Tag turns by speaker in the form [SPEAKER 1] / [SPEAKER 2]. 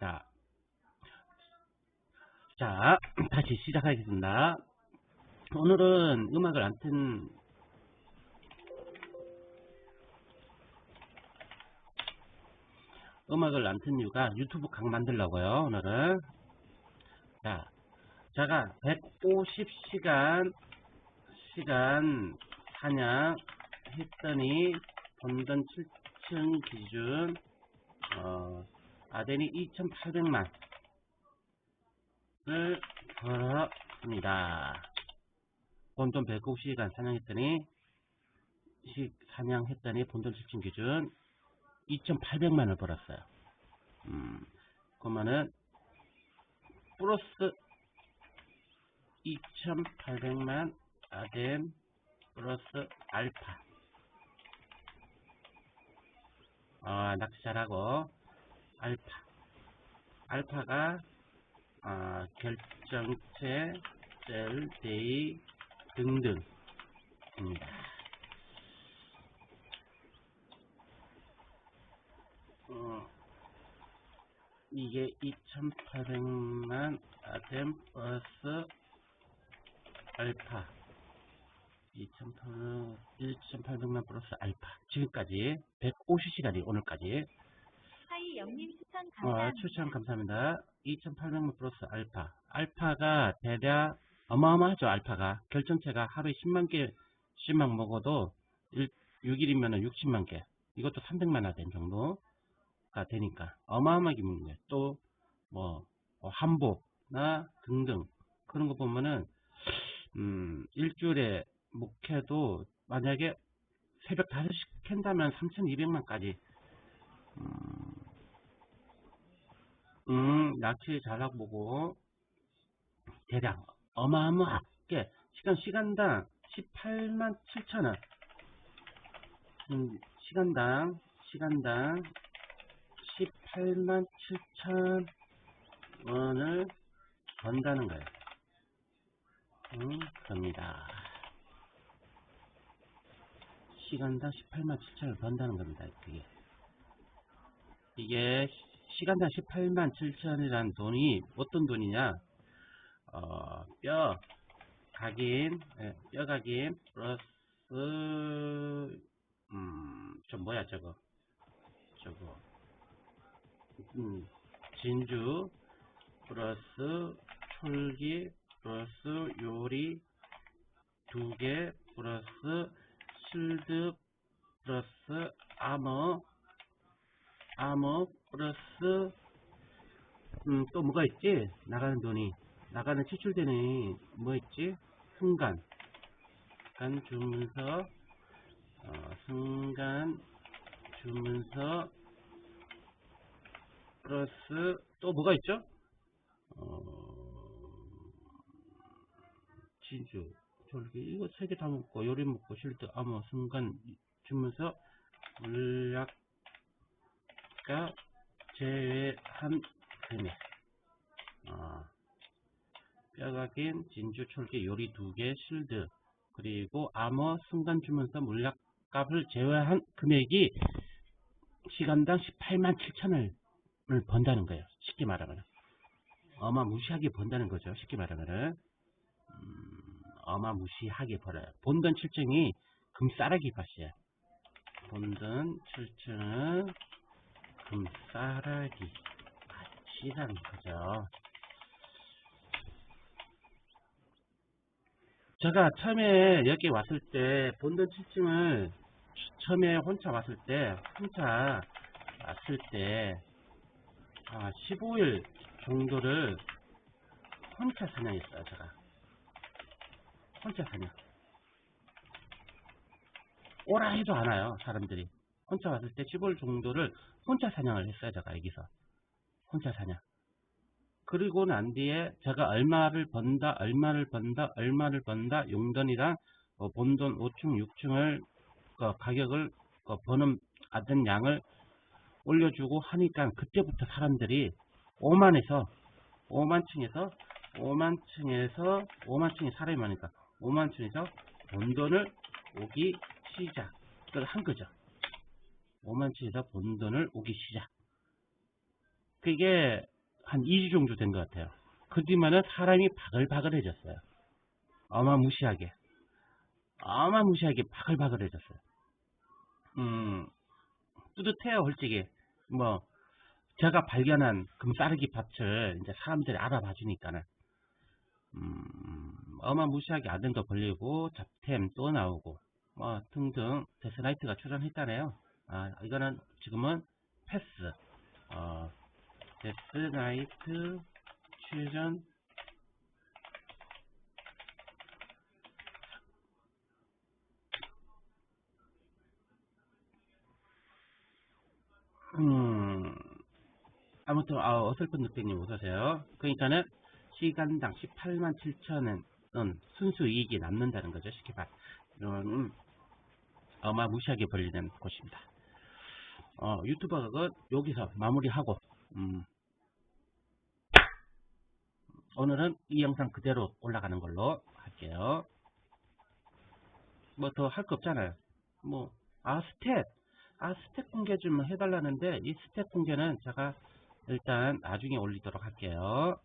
[SPEAKER 1] 자, 자, 다시 시작하겠습니다. 오늘은 음악을 안 튼, 음악을 안 튼 이유가 유튜브 강 만들려고요, 오늘은. 자, 제가 150시간, 시간 사냥 했더니, 본전 7층 기준, 어, 아덴이 2,800만, 을 벌었습니다. 본돈 150시간 사냥했더니 시 사냥했더니 본돈 실진 기준 2,800만을 벌었어요. 음, 그러면은 플러스 2,800만 아덴 플러스 알파. 어, 낚시 잘하고 알파. 알파가 아, 결정체, 셀, 데이 등등입니다. 어, 이게 2800만 아템 플러스 알파 2800, 1800만 플러스 알파 지금까지 150시간이 오늘까지
[SPEAKER 2] 영님 추천
[SPEAKER 1] 어,
[SPEAKER 2] 감사합니다.
[SPEAKER 1] 추천 감사합니다. 2800만 플러스 알파. 알파가 대략 어마어마하죠, 알파가. 결정체가 하루에 10만 개씩만 먹어도 6일이면 60만 개. 이것도 300만 화된 정도가 되니까 어마어마하게 먹는 거예요. 또, 뭐, 어, 한복나 등등. 그런 거 보면은, 음, 일주일에 목해도 만약에 새벽 5시 캔다면 3,200만까지 음, 음, 낚시 잘하고 보고, 대략, 어마어마하게, 시간, 시간당 18만 7천 원. 음, 시간당, 시간당 18만 7천 원을 번다는 거예요. 음, 겁니다. 시간당 18만 7천을 번다는 겁니다. 그게. 이게 시간당 18만 7천이라는 돈이 어떤 돈이냐? 어, 뼈 각인 예, 뼈 각인 플러스 음, 저 뭐야 저거? 저거. 음, 진주 플러스 철기 플러스 요리 두 개 플러스 실드 플러스 아머 아머 플러스 음, 또 뭐가 있지? 나가는 돈이 나가는 지출되는 뭐 있지? 순간 순간 주문서 어, 순간 주문서 플러스 또 뭐가 있죠? 어, 진주 졸기 이거 세 개 다 먹고 요리 먹고 실드 아머 순간 주문서 물약 가 제외한 금액. 어, 뼈각인 진주 철기 요리 두 개 실드 그리고 암호 순간 주문서 물약값을 제외한 금액이 시간당 18만 7천을 번다는 거예요. 쉽게 말하면 어마무시하게 번다는 거죠 쉽게 말하면은. 음, 어마무시하게 벌어요. 본전 7층이 금싸라기 밭이에요. 본전 7층은 금싸 라기. 같이라는 거죠. 제가 처음에 여기 왔을 때 본전 7층을 처음에 혼자 왔을 때 혼자 왔을 때 아, 15일 정도를 혼자 사냥했어요 제가. 혼자 사냥. 오라 해도 안 와요 사람들이 혼자 왔을 때 15일 정도를 혼자 사냥을 했어요 제가 여기서 혼자 사냥 그리고 난 뒤에 제가 얼마를 번다 얼마를 번다 얼마를 번다 용돈이랑 어, 본돈 5층 6층을 어, 가격을 어, 버는 받은 양을 올려주고 하니까 그때부터 사람들이 5만에서 5만층에서 5만층에서 5만층에 사람이 많으니까 5만층에서 본돈을 오기 시작을 한 거죠. 5만층에서 본돈을 오기 시작. 그게 한 2주 정도 된 것 같아요. 그 뒤면은 사람이 바글바글해졌어요. 어마무시하게. 어마무시하게 바글바글해졌어요. 음, 뿌듯해요, 솔직히. 뭐, 제가 발견한 금싸르기 밭을 이제 사람들이 알아봐 주니까는, 음, 어마무시하게 아덴도 걸리고, 잡템 또 나오고, 뭐, 등등, 데스나이트가 출연했다네요. 아, 이거는 지금은 패스, 어, 데스 나이트 출연, 음, 아무튼, 아, 어설픈 늑대님 어서오세요. 그러니까는, 시간당 18만 7천은 순수 이익이 남는다는 거죠, 쉽게 말. 이런, 어마무시하게 벌리는 곳입니다. 어, 유튜버가 여기서 마무리하고, 음, 오늘은 이 영상 그대로 올라가는 걸로 할게요. 뭐 더 할 거 없잖아요. 뭐, 아, 스탯. 아, 스탯 공개 좀 해달라는데, 이 스탯 공개는 제가 일단 나중에 올리도록 할게요.